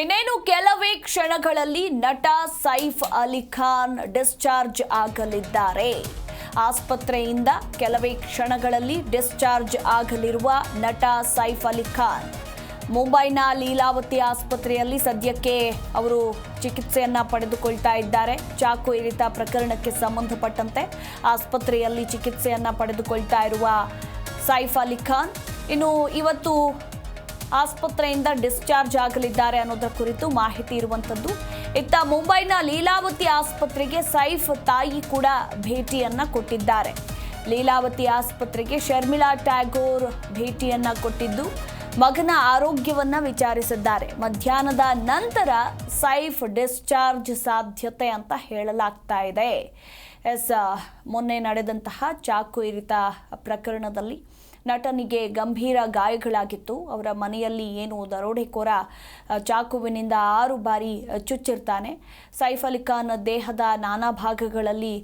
ಇನ್ನೇನು ಕೆಲವೇ ಕ್ಷಣಗಳಲ್ಲಿ ನಟ ಸೈಫ್ ಅಲಿ ಖಾನ್ ಡಿಸ್ಚಾರ್ಜ್ ಆಗಲಿದ್ದಾರೆ. ಆಸ್ಪತ್ರೆಯಿಂದ ಕೆಲವೇ ಕ್ಷಣಗಳಲ್ಲಿ ಡಿಸ್ಚಾರ್ಜ್ ಆಗಲಿರುವ ನಟ ಸೈಫ್ ಅಲಿ ಖಾನ್. ಮುಂಬೈನ ಲೀಲಾವತಿ ಆಸ್ಪತ್ರೆಯಲ್ಲಿ ಸದ್ಯಕ್ಕೆ ಅವರು ಚಿಕಿತ್ಸೆಯನ್ನ ಪಡೆದುಕೊಳ್ತಾ ಇದ್ದಾರೆ. ಚಾಕು ಇರಿತ ಪ್ರಕರಣಕ್ಕೆ ಸಂಬಂಧಪಟ್ಟಂತೆ ಆಸ್ಪತ್ರೆಯಲ್ಲಿ ಚಿಕಿತ್ಸೆಯನ್ನ ಪಡೆದುಕೊಳ್ತಾ ಇರುವ ಸೈಫ್ ಅಲಿ ಖಾನ್ ಇನ್ನು ಇವತ್ತು ಆಸ್ಪತ್ರೆಯಿಂದ ಡಿಸ್ಚಾರ್ಜ್ ಆಗಲಿದ್ದಾರೆ ಅನ್ನೋದರ ಕುರಿತು ಮಾಹಿತಿ ಇರುವಂತದ್ದು ಇತ್ತ ಮುಂಬೈನ ಲೀಲಾವತಿ ಆಸ್ಪತ್ರೆಗೆ ಸೈಫ್ ತಾಯಿ ಕೂಡ ಭೇಟಿಯನ್ನ ಕೊಟ್ಟಿದ್ದಾರೆ. ಲೀಲಾವತಿ ಆಸ್ಪತ್ರೆಗೆ ಶರ್ಮಿಳಾ ಟ್ಯಾಗೋರ್ ಭೇಟಿಯನ್ನ ಕೊಟ್ಟಿದ್ದು, ಮಗನ ಆರೋಗ್ಯವನ್ನ ವಿಚಾರಿಸಿದ್ದಾರೆ. ಮಧ್ಯಾಹ್ನದ ನಂತರ ಸೈಫ್ ಡಿಸ್ಚಾರ್ಜ್ ಸಾಧ್ಯತೆ ಅಂತ ಹೇಳಲಾಗ್ತಾ ಇದೆ. ಎಸ್, ಮೊನ್ನೆ ನಡೆದಂತಹ ಚಾಕು ಇರಿತ ಪ್ರಕರಣದಲ್ಲಿ ನಟನಿಗೆ ಗಂಭೀರ ಗಾಯಗಳಾಗಿತ್ತು. ಅವರ ಮನೆಯಲ್ಲಿ ಏನು ದರೋಡೆಕೋರ ಚಾಕುವಿನಿಂದ ಆರು ಬಾರಿ ಚುಚ್ಚಿರ್ತಾನೆ. ಸೈಫ್ ಅಲಿ ಖಾನ್ ದೇಹದ ನಾನಾ ಭಾಗಗಳಲ್ಲಿ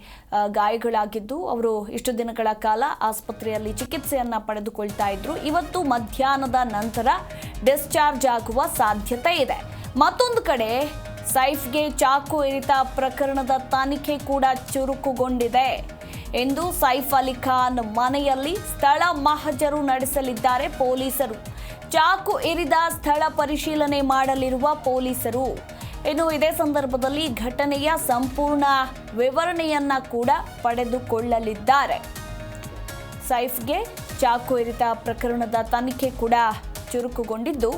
ಗಾಯಗಳಾಗಿದ್ದು, ಅವರು ಇಷ್ಟು ದಿನಗಳ ಕಾಲ ಆಸ್ಪತ್ರೆಯಲ್ಲಿ ಚಿಕಿತ್ಸೆಯನ್ನು ಪಡೆದುಕೊಳ್ತಾ ಇದ್ರು. ಇವತ್ತು ಮಧ್ಯಾಹ್ನದ ನಂತರ ಡಿಸ್ಚಾರ್ಜ್ ಆಗುವ ಸಾಧ್ಯತೆ ಇದೆ. ಮತ್ತೊಂದು ಕಡೆ, ಸೈಫ್ಗೆ ಚಾಕು ಇರಿತ ಪ್ರಕರಣದ ತನಿಖೆ ಕೂಡ ಚುರುಕುಗೊಂಡಿದೆ. ಎಂದು ಸೈಫ್ ಅಲಿ ಖಾನ್ ಮನೆಯಲ್ಲಿ ಸ್ಥಳ ಮಹಜರು ನಡೆಸಲಿದ್ದಾರೆ ಪೊಲೀಸರು. ಚಾಕು ಇರಿದ ಸ್ಥಳ ಪರಿಶೀಲನೆ ಮಾಡಲಿರುವ ಪೊಲೀಸರು. ಇನ್ನು ಇದೇ ಸಂದರ್ಭದಲ್ಲಿ ಘಟನೆಯ ಸಂಪೂರ್ಣ ವಿವರಣೆಯನ್ನ ಕೂಡ ಪಡೆದುಕೊಳ್ಳಲಿದ್ದಾರೆ. ಸೈಫ್ಗೆ ಚಾಕು ಇರಿತ ಪ್ರಕರಣದ ತನಿಖೆ ಕೂಡ ಚುರುಕುಗೊಂಡಿದ್ದು,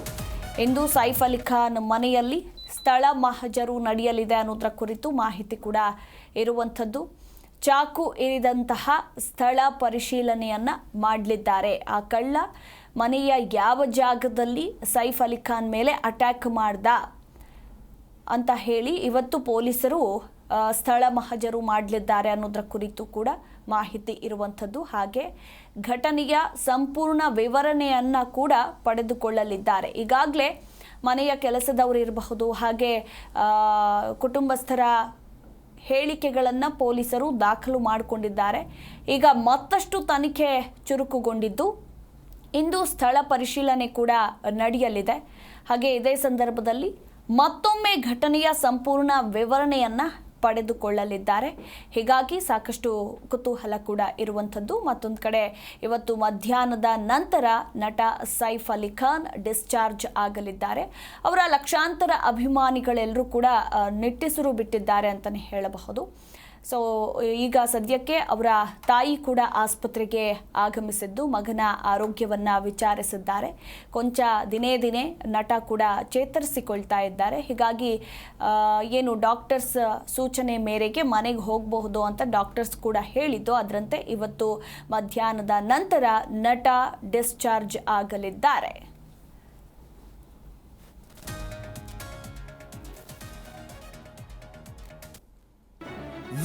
ಇಂದು ಸೈಫ್ ಅಲಿ ಖಾನ್ ಮನೆಯಲ್ಲಿ ಸ್ಥಳ ಮಹಜರು ನಡೆಯಲಿದೆ ಅನ್ನೋದರ ಕುರಿತು ಮಾಹಿತಿ ಕೂಡ ಇರುವಂಥದ್ದು. ಚಾಕು ಇರಿದಂತಹ ಸ್ಥಳ ಪರಿಶೀಲನೆಯನ್ನ ಮಾಡಲಿದ್ದಾರೆ. ಆ ಕಳ್ಳ ಮನೆಯ ಯಾವ ಜಾಗದಲ್ಲಿ ಸೈಫ್ ಅಲಿ ಖಾನ್ ಮೇಲೆ ಅಟ್ಯಾಕ್ ಮಾಡ್ದ ಅಂತ ಹೇಳಿ ಇವತ್ತು ಪೊಲೀಸರು ಸ್ಥಳ ಮಹಜರು ಮಾಡಲಿದ್ದಾರೆ ಅನ್ನೋದರ ಕುರಿತು ಕೂಡ ಮಾಹಿತಿ ಇರುವಂಥದ್ದು. ಹಾಗೆ ಘಟನೆಯ ಸಂಪೂರ್ಣ ವಿವರಣೆಯನ್ನ ಕೂಡ ಪಡೆದುಕೊಳ್ಳಲಿದ್ದಾರೆ. ಈಗಾಗಲೇ ಮನೆಯ ಕೆಲಸದವರು ಇರಬಹುದು, ಹಾಗೆ ಕುಟುಂಬಸ್ಥರ ಹೇಳಿಕೆಗಳನ್ನು ಪೊಲೀಸರು ದಾಖಲು ಮಾಡಿಕೊಂಡಿದ್ದಾರೆ. ಈಗ ಮತ್ತಷ್ಟು ತನಿಖೆ ಚುರುಕುಗೊಂಡಿದ್ದು ಇಂದು ಸ್ಥಳ ಪರಿಶೀಲನೆ ಕೂಡ ನಡೆಯಲಿದೆ. ಹಾಗೆ ಇದೇ ಸಂದರ್ಭದಲ್ಲಿ ಮತ್ತೊಮ್ಮೆ ಘಟನೆಯ ಸಂಪೂರ್ಣ ವಿವರಣೆಯನ್ನ ಪಡೆದುಕೊಳ್ಳಲಿದ್ದಾರೆ. ಹೀಗಾಗಿ ಸಾಕಷ್ಟು ಕುತೂಹಲ ಕೂಡ ಇರುವಂಥದ್ದು. ಮತ್ತೊಂದು ಕಡೆ ಇವತ್ತು ಮಧ್ಯಾಹ್ನದ ನಂತರ ನಟ ಸೈಫ್ ಅಲಿ ಖಾನ್ ಡಿಸ್ಚಾರ್ಜ್ ಆಗಲಿದ್ದಾರೆ. ಅವರ ಲಕ್ಷಾಂತರ ಅಭಿಮಾನಿಗಳೆಲ್ಲರೂ ಕೂಡ ನಿಟ್ಟಿಸಿರು ಬಿಟ್ಟಿದ್ದಾರೆ ಅಂತಲೇ ಹೇಳಬಹುದು. ಸೊ ಈಗ ಸದ್ಯಕ್ಕೆ ಅವರ ತಾಯಿ ಕೂಡ ಆಸ್ಪತ್ರೆಗೆ ಆಗಮಿಸಿದ್ದು, ಮಗನ ಆರೋಗ್ಯವನ್ನ ವಿಚಾರಿಸಿದ್ದಾರೆ. ಕೊಂಚ ದಿನೇ ದಿನೇ ನಟ ಕೂಡ ಚೇತರಿಸಿಕೊಳ್ತಾ ಇದ್ದಾರೆ. ಹೀಗಾಗಿ ಏನು ಡಾಕ್ಟರ್ಸ್ ಸೂಚನೆ ಮೇರೆಗೆ ಮನೆಗೆ ಹೋಗಬಹುದು ಅಂತ ಡಾಕ್ಟರ್ಸ್ ಕೂಡ ಹೇಳಿದ್ದು. ಅದರಂತೆ ಇವತ್ತು ಮಧ್ಯಾಹ್ನದ ನಂತರ ನಟ ಡಿಸ್ಚಾರ್ಜ್ ಆಗಲಿದ್ದಾರೆ.